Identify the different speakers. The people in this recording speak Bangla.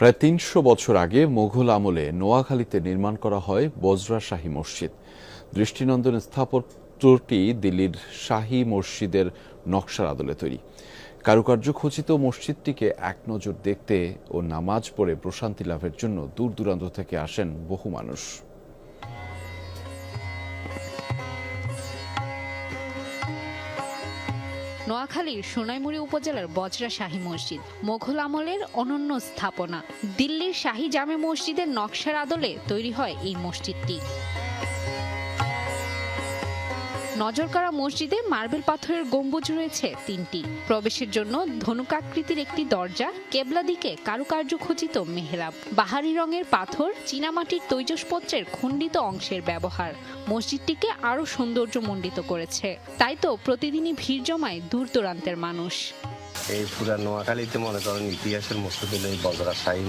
Speaker 1: প্রায় তিনশো বছর আগে মোঘল আমলে নোয়াখালীতে নির্মাণ করা হয় বজরা শাহী মসজিদ। দৃষ্টিনন্দন স্থাপত্যটি দিল্লির শাহী মসজিদের নকশার আদলে তৈরি। কারুকার্য খচিত মসজিদটিকে এক নজর দেখতে ও নামাজ পড়ে প্রশান্তি লাভের জন্য দূর দূরান্ত থেকে আসেন বহু মানুষ।
Speaker 2: নোয়াখালীর সোনাইমুড়ি উপজেলার বজরা শাহী মসজিদ। মোঘল আমলের অনন্য স্থাপনা। দিল্লির শাহী জামে মসজিদের নকশার আদলে তৈরি হয় এই মসজিদটি। নজরকাড়া মসজিদে মার্বেল পাথরের গম্বুজ রয়েছে তিনটি। প্রবেশের জন্য ধনুকাকৃতির একটি দরজা, কেবলা দিকে কারুকার্য খচিত মেহরাব। বাহারি রঙের পাথর, চীনামাটির তৈজসপত্রের খণ্ডিত অংশের ব্যবহার। মসজিদটিকে আরও সৌন্দর্যমণ্ডিত করেছে। তাই তো প্রতিদিনই ভিড় জমায় দূর দূরান্তের মানুষ।
Speaker 3: এই পুরা নোয়াখালীতে মনে করেন ইতিহাসের মসজিদ শাহী